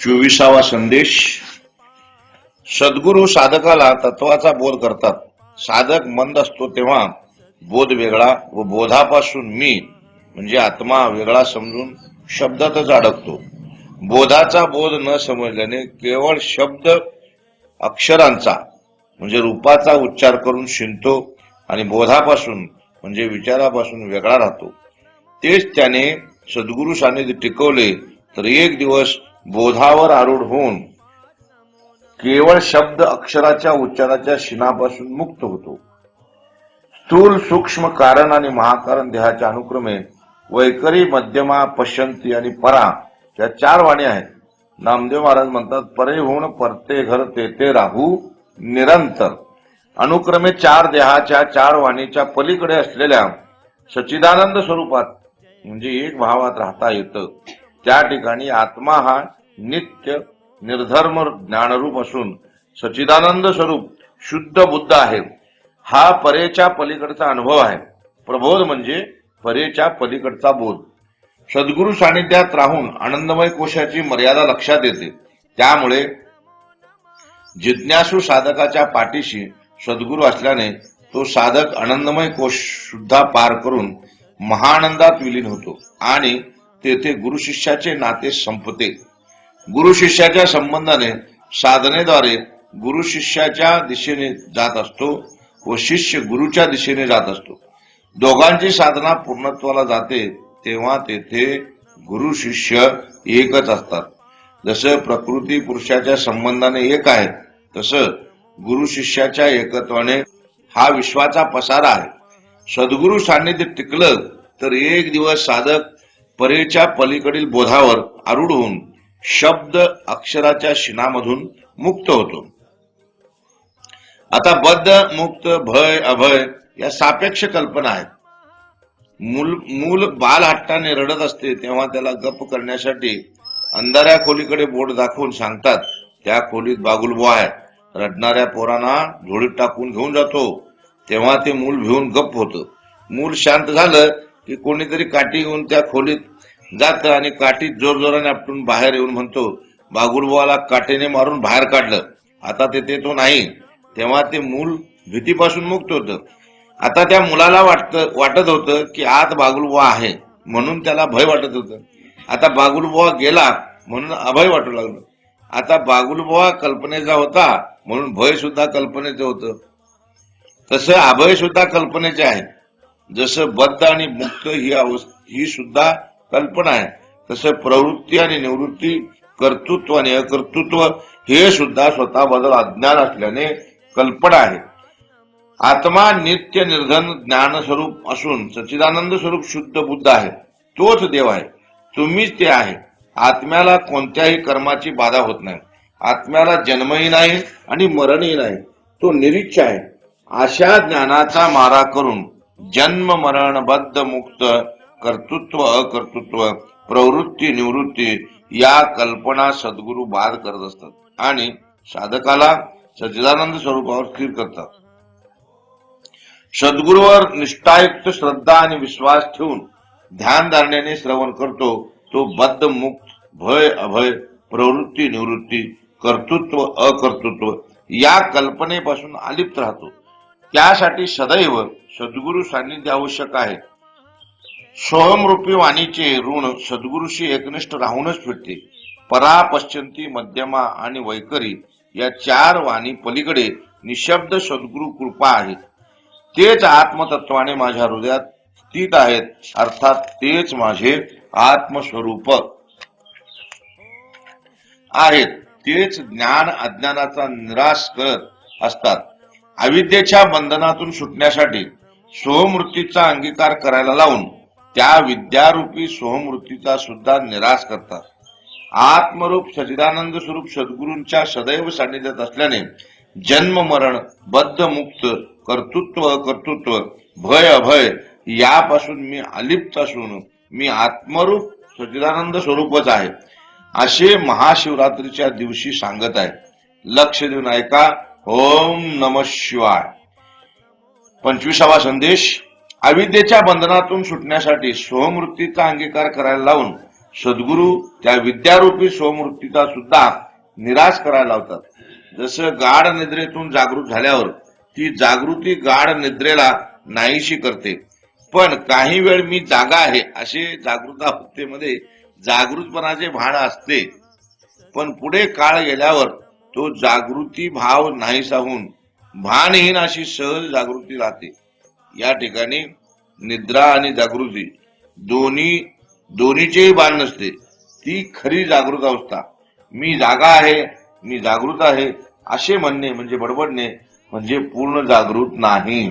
चोवीसावा संदेश. सद्गुरू साधकाला तत्वाचा बोध करतात. साधक मंद असतो तेव्हा बोध वेगळा व बोधापासून मी म्हणजे आत्मा वेगळा समजून शब्दातच अडकतो. बोधाचा बोध न समजल्याने केवळ शब्द अक्षरांचा म्हणजे रूपाचा उच्चार करून शिंतो आणि बोधापासून म्हणजे विचारापासून वेगळा राहतो. तेच त्याने सद्गुरू सानिध्य टिकवले तर एक दिवस बोधावर आरूढ होऊन केवळ शब्द अक्षराच्या उच्चाराच्या शिनापासून मुक्त होतो. स्थूल सूक्ष्म कारण आणि महाकारण देहाच्या अनुक्रमे वैकरी मध्यमा पश्यंती आणि परा या चार वाणी आहेत. नामदेव महाराज म्हणतात परे होऊन परते घर तेथे राहू निरंतर. अनुक्रमे चार देहाच्या चार वाणीच्या पलीकडे असलेल्या सच्चिदानंद स्वरूपात म्हणजे एक भावात राहता येतं. त्या ठिकाणी आत्मा हा नित्य निर्धर्म ज्ञानरूप असून सचिदानंद स्वरूप शुद्ध बुद्ध आहे हा परेच्या पलीकडचा अनुभव आहे. प्रबोध म्हणजे परेच्या पलीकडचा बोध. सद्गुरु सानिध्यात राहून आनंदमय कोशाची मर्यादा लक्षात येते. त्यामुळे जिज्ञासू साधकाच्या पाठीशी सद्गुरू असल्याने तो साधक आनंदमय कोश सुद्धा पार करून महाआनंदात विलीन होतो आणि तेथे गुरु शिष्याचे नाते संपते. गुरु शिष्याच्या संबंधाने साधनेद्वारे गुरु शिष्याच्या दिशेने जात असतो व शिष्य गुरुच्या दिशेने जात असतो. दोघांची साधना पूर्णत्वाला जाते तेव्हा तेथे गुरु शिष्य एकच असतात. जसं प्रकृती पुरुषाच्या संबंधाने एक आहे तसं गुरु शिष्याच्या एकत्वाने हा विश्वाचा पसारा आहे. सद्गुरु सान्निध्य टिकलं तर एक दिवस साधक परेच्या पलीकडील बोधावर आरूढ होऊन शब्द अक्षराच्या शिनामधून मुक्त होतो. आता बद्ध मुक्त भय अभय या सापेक्ष कल्पना आहेत. मूल मूल बाल हट्टाने रडत असते तेव्हा त्याला गप्प करण्यासाठी अंधाऱ्या खोलीकडे बोट दाखवून सांगतात त्या खोलीत बागुलबो आहे. रडणाऱ्या पोरांना झोळीत टाकून घेऊन जातो. तेव्हा ते मूल भिवून गप्प होतं. मूल शांत झालं की कोणीतरी काठी घेऊन त्या खोलीत जात आणि काठीत जोर जोराने आपटून बाहेर येऊन म्हणतो बागुलबुवाला काठीने मारून बाहेर काढलं. आता तेथे तो नाही. तेव्हा ते मूल भीतीपासून मुक्त होतं. आता त्या मुलाला वाटत वाटत होतं की आत बागुलबुवा आहे म्हणून त्याला भय वाटत होतं. आता बागुलबुवा गेला म्हणून अभय वाटू लागलं. आता बागुलबुवा कल्पनेचा होता म्हणून भय सुद्धा कल्पनेचं होतं. तसं अभय सुद्धा कल्पनेचे आहे जसं बद्ध आणि मुक्त ही अवस्था ही सुद्धा कल्पना आहे. तसे प्रवृत्ती आणि निवृत्ती कर्तृत्व आणि अकर्तृत्व हे सुद्धा स्वतःबद्दल अज्ञान असल्याने कल्पना आहे. आत्मा नित्य निर्धन ज्ञान स्वरूप असून सच्चिदानंद स्वरूप शुद्ध बुद्ध आहे. तोच देव आहे. तुम्हीच ते आहे. आत्म्याला कोणत्याही कर्माची बाधा होत नाही. आत्म्याला जन्मही नाही आणि मरणही नाही. तो निरीच्छ आहे. अशा ज्ञानाचा मारा करून जन्म मरण बद्ध मुक्त कर्तृत्व अकर्तृत्व प्रवृत्ती निवृत्ती या कल्पना सद्गुरू बाद करत असतात आणि साधकाला सच्चिदानंद स्वरूपावर स्थिर करतात. सद्गुरूवर निष्ठायुक्त श्रद्धा आणि विश्वास ठेवून ध्यान धारण्याने श्रवण करतो तो बद्ध मुक्त भय अभय प्रवृत्ती निवृत्ती कर्तृत्व अकर्तृत्व या कल्पनेपासून अलिप्त राहतो. त्यासाठी सदैव सद्गुरू सान्निध्य आवश्यक आहे. सोहमरूपी वाणीचे ऋण सद्गुरूशी एकनिष्ठ राहूनच फिरते. परा पश्चंती मध्यमा आणि वैकरी या चार वाणी पलीकडे निशब्द सद्गुरू कृपा आहेत. तेच आत्मतत्वाने माझ्या हृदयात स्थित आहेत. अर्थात तेच माझे आत्मस्वरूप आहेत. तेच ज्ञान अज्ञानाचा निराश करत असतात. अविद्येच्या बंधनातून सुटण्यासाठी स्वमृत्यूचा अंगीकार करायला लावून त्या विद्यारूपी सोहमृत्यूचा सुद्धा निराश करतात. आत्मरूप सचिदानंद स्वरूप सद्गुरूंच्या सदैव सान्निध्यात असल्याने जन्म मरण बद्ध मुक्त कर्तृत्व कर्तृत्व भय अभय यापासून मी अलिप्त असून मी आत्मरूप सचिदानंद स्वरूपच आहे असे महाशिवरात्रीच्या दिवशी सांगत आहे. लक्ष देऊन ऐका. ओम नम शिवाय. पंचवीसावा संदेश. अविद्येच्या बंधनातून सुटण्यासाठी स्वमृत्तीचा अंगीकार करायला लावून सद्गुरू त्या विद्यारूपी स्वमृत्तीचा सुद्धा निराश करायला लावतात. जसं गाढ निद्रेतून जागृत झाल्यावर ती जागृती गाढ निद्रेला नाहीशी करते. पण काही वेळ मी जागा आहे असे जागृतावस्थेमध्ये जागृतपणाचे भान असते. पण पुढे काळ गेल्यावर तो जागृती भाव नाहीसा होऊन भानहीन अशी सहज जागृती राहते. या ठिकाणी निद्रा आणि जागृती दोन्ही दोन्हीचेही भान नसते. ती खरी जागृत अवस्था. मी जागा आहे मी जागृत आहे असे म्हणणे म्हणजे बडबडणे म्हणजे पूर्ण जागृत नाही.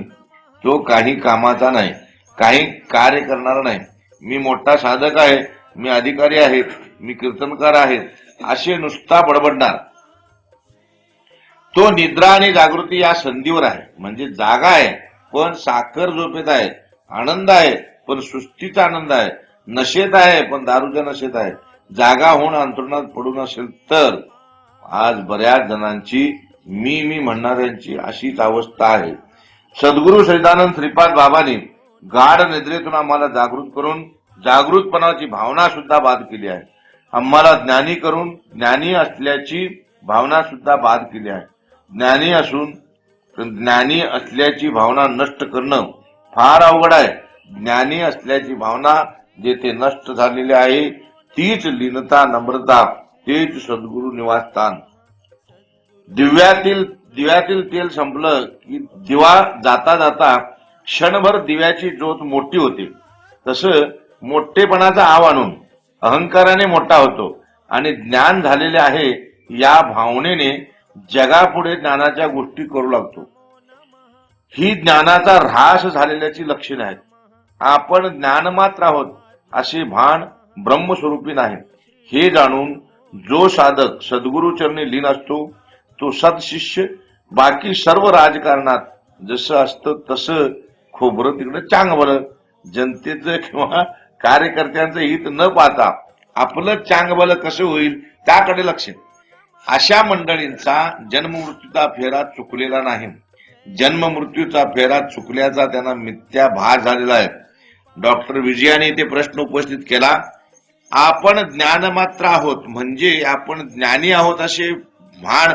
तो काही कामाचा नाही काही कार्य करणारा नाही. मी मोठा साधक आहे मी अधिकारी आहे मी कीर्तनकार आहे असे नुसता बडबडणार. तो निद्रा आणि जागृती या संधीवर आहे. म्हणजे जागा आहे. पण साखर झोपेत आहे आनंद आहे पण सुस्तीचा आनंद आहे. नशेत आहे पण दारूच्या नशेत आहे. जागा होऊन अंतरुणात पडून असेल तर आज बऱ्याच जणांची मी मी म्हणणाऱ्यांची अशीच अवस्था आहे. सद्गुरू सैदानंद श्रीपाद बाबांनी गाढ निद्रेतून आम्हाला जागृत करून जागृतपणाची भावना सुद्धा बाद केली आहे. आम्हाला ज्ञानी करून ज्ञानी असल्याची भावना सुद्धा बाद केली आहे. ज्ञानी असून ज्ञानी असल्याची भावना नष्ट करणं फार अवघड आहे. ज्ञानी असल्याची भावना जेथे नष्ट झालेली आहे तीच लीनता नम्रता तेच सद्गुरु निवासस्थान. दिव्यातील दिव्यातील तेल संपलं की दिवा जाता जाता क्षणभर दिव्याची ज्योत मोठी होते. तसं मोठेपणाचा आव आणून अहंकाराने मोठा होतो आणि ज्ञान झालेले आहे या भावनेने जगापुढे ज्ञानाच्या गोष्टी करू लागतो. ही ज्ञानाचा ऱ्हास झालेल्याची लक्षणे आहेत. आपण ज्ञानमात्र आहोत असे भान ब्रह्मस्वरूपी नाही. हे जाणून जो साधक सद्गुरुचरणी लीन असतो तो सदशिष्य बाकी सर्व राजकारणात जसं असतं तसं खोबरं तिकडे चांगलं जनतेचं किंवा कार्यकर्त्यांचं हित न पाहता आपलं चांगबल कसं होईल त्याकडे लक्ष. अशा मंडळींचा जन्ममृत्यूचा फेरा चुकलेला नाही. जन्म मृत्यूचा फेरा चुकल्याचा त्यांना मिथ्या भार झालेला आहे. डॉक्टर विजयाने ते प्रश्न उपस्थित केला आपण ज्ञानमात्र आहोत म्हणजे आपण ज्ञानी आहोत असे भान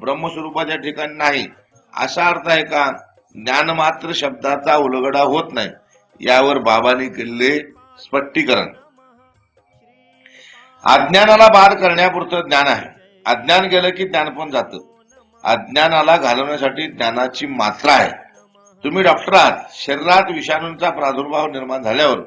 ब्रह्मस्वरूपाच्या ठिकाणी नाही. असा अर्थ आहे का ज्ञानमात्र शब्दाचा उलगडा होत नाही यावर बाबांनी केलेले स्पष्टीकरण. अज्ञानाला बाद करण्यापुरतं ज्ञान आहे. अज्ञान गेलं की ज्ञान पण जातं. अज्ञानाला घालवण्यासाठी ज्ञानाची मात्रा आहे. तुम्ही डॉक्टर आहात. शरीरात विषाणूंचा प्रादुर्भाव निर्माण झाल्यावर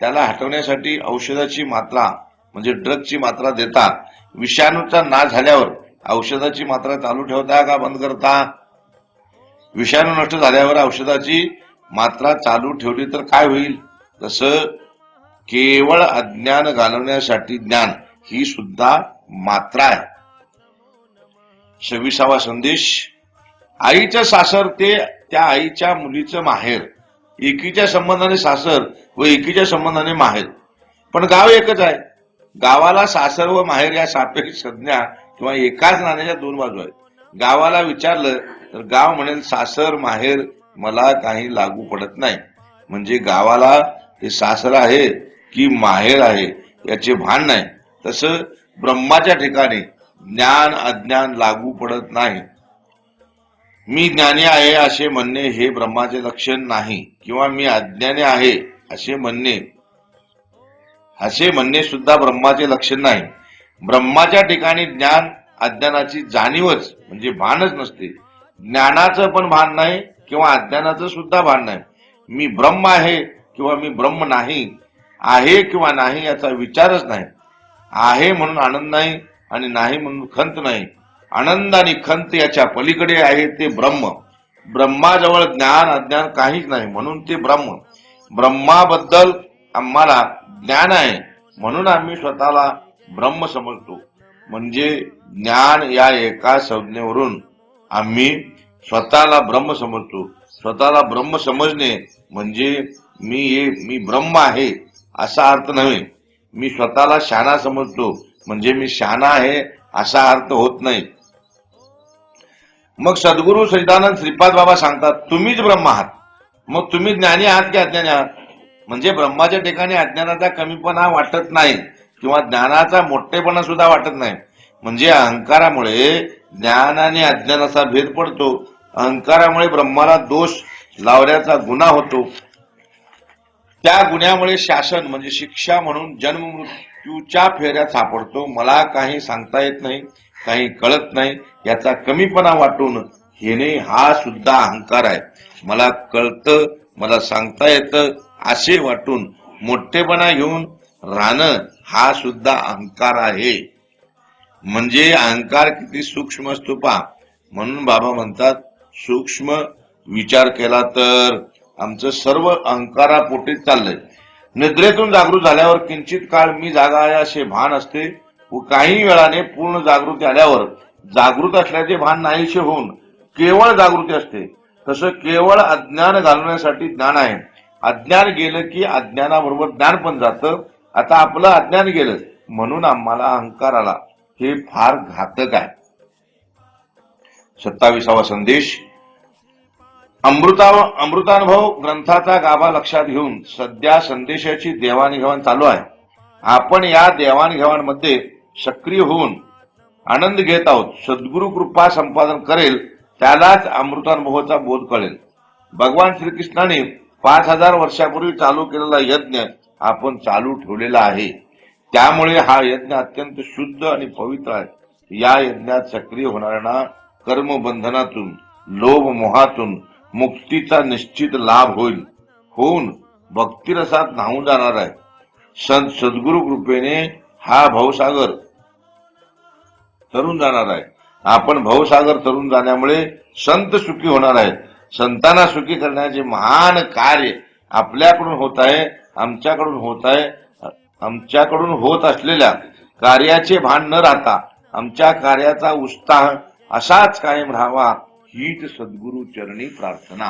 त्याला हटवण्यासाठी औषधाची मात्रा म्हणजे ड्रगची मात्रा देता. विषाणूचा नाश झाल्यावर औषधाची मात्रा चालू ठेवता का बंद करता? विषाणू नष्ट झाल्यावर औषधाची मात्रा चालू ठेवली तर काय होईल? तसं केवळ अज्ञान घालवण्यासाठी ज्ञान ही सुद्धा मात्रा आहे. सव्वीसावा संदेश. आईचं सासर ते त्या आईच्या मुलीचं माहेर. एकीच्या संबंधाने सासर व एकीच्या संबंधाने माहेर. पण गाव एकच आहे. गावाला सासर व माहेर या सापेक्ष संज्ञा किंवा एकाच नाण्याच्या दोन बाजू आहेत. गावाला विचारलं तर गाव म्हणेल सासर माहेर मला काही लागू पडत नाही. म्हणजे गावाला ते सासर आहे की माहेर आहे याचे भान नाही. तसं ब्रह्माच्या ठिकाणी ज्ञान अज्ञान लागू पडत नाही. मी ज्ञानी आहे असे म्हणणे हे ब्रह्माचे लक्षण नाही किंवा मी अज्ञानी आहे असे म्हणणे असे म्हणणे सुद्धा ब्रह्माचे लक्षण नाही. ब्रह्माच्या ठिकाणी ज्ञान अज्ञानाची जाणीवच म्हणजे भानच नसते. ज्ञानाचं पण भान नाही किंवा अज्ञानाचं सुद्धा भान नाही. मी ब्रह्म आहे किंवा मी ब्रह्म नाही आहे किंवा नाही याचा विचारच नाही. आहे म्हणून आनंद नाही आणि नाही म्हणून खंत नाही. आनंद आणि खंत याच्या पलीकडे आहे ते ब्रह्म. ब्रह्माजवळ ज्ञान अज्ञान काहीच नाही. म्हणून ते ब्रह्म. ब्रह्माबद्दल आम्हाला ज्ञान आहे. म्हणून आम्ही स्वतःला ब्रह्म समजतो. म्हणजे ज्ञान या एका संज्ञेवरून आम्ही स्वतःला ब्रह्म समजतो. स्वतःला ब्रह्म समजणे म्हणजे मी हे मी ब्रह्म आहे असा अर्थ नव्हे. मी स्वतःला शाणा समजतो. म्हणजे मी शहाणा आहे असा अर्थ होत नाही. मग सद्गुरू सैदानंद श्रीपाद बाबा सांगतात तुम्हीच ब्रह्म आहात. मग तुम्ही ज्ञानी आहात की अज्ञानी आहात? म्हणजे ब्रह्माच्या ठिकाणी अज्ञानाचा कमीपणा वाटत नाही किंवा ज्ञानाचा मोठेपणा सुद्धा वाटत नाही. म्हणजे अहंकारामुळे ज्ञान आणि अज्ञानाचा भेद पडतो. अहंकारामुळे ब्रह्माला दोष लावण्याचा गुन्हा होतो. त्या गुन्ह्यामुळे शासन म्हणजे शिक्षा म्हणून जन्म मृत्यूच्या फेऱ्यात सापडतो. मला काही सांगता येत नाही काही कळत नाही. याचा कमीपणा वाटून हेने हा सुद्धा अहंकार आहे. मला कळतं मला सांगता येतं असे वाटून मोठेपणा घेऊन राहणं हा सुद्धा अहंकार आहे. म्हणजे अहंकार किती सूक्ष्म असतो पा म्हणून बाबा म्हणतात सूक्ष्म विचार केला तर आमचं सर्व अहंकारापोटीच चाललंय. निद्रेतून जागृत झाल्यावर किंचित काळ मी जागा आहे असे भान असते. व काही वेळाने पूर्ण जागृती आल्यावर जागृत असल्याचे भान नाहीसे होऊन केवळ जागृती असते. तसं केवळ अज्ञान घालवण्यासाठी ज्ञान आहे. अज्ञान गेलं की अज्ञानाबरोबर ज्ञान पण जातं. आता आपलं अज्ञान गेलं म्हणून आम्हाला अहंकार आला. हे फार घातक आहे. सत्ताविसावा संदेश. अमृता अमृतानुभव ग्रंथाचा गाभा लक्षात घेऊन सध्या संदेशाची देवाणघेवाण चालू आहे. आपण या देवाणघेवाणमध्ये सक्रिय होऊन आनंद घेत आहोत. सद्गुरु कृपा संपादन करेल त्यालाच अमृतानुभवाचा बोध कळेल. भगवान श्रीकृष्णाने पाच हजार वर्षापूर्वी चालू केलेला यज्ञ आपण चालू ठेवलेला आहे. त्यामुळे हा यज्ञ अत्यंत शुद्ध आणि पवित्र आहे. या यज्ञात सक्रिय होणाऱ्यांना कर्मबंधनातून लोभ मोहातून मुक्तीचा निश्चित लाभ होईल. होऊन भक्तिरसात न्हावून जाणार आहे. संत सद्गुरु कृपेने हा भाऊसागर तरुण जाणार आहे. आपण भाऊसागर तरुण जाण्यामुळे संत सुखी होणार आहेत. संतांना सुखी करण्याचे महान कार्य आपल्याकडून होत आहे आमच्याकडून होत आहे आमच्याकडून होत असलेल्या कार्याचे भान न राहता आमच्या कार्याचा उत्साह असाच कायम राहावा. हीच सद्गुरु चरणी प्रार्थना.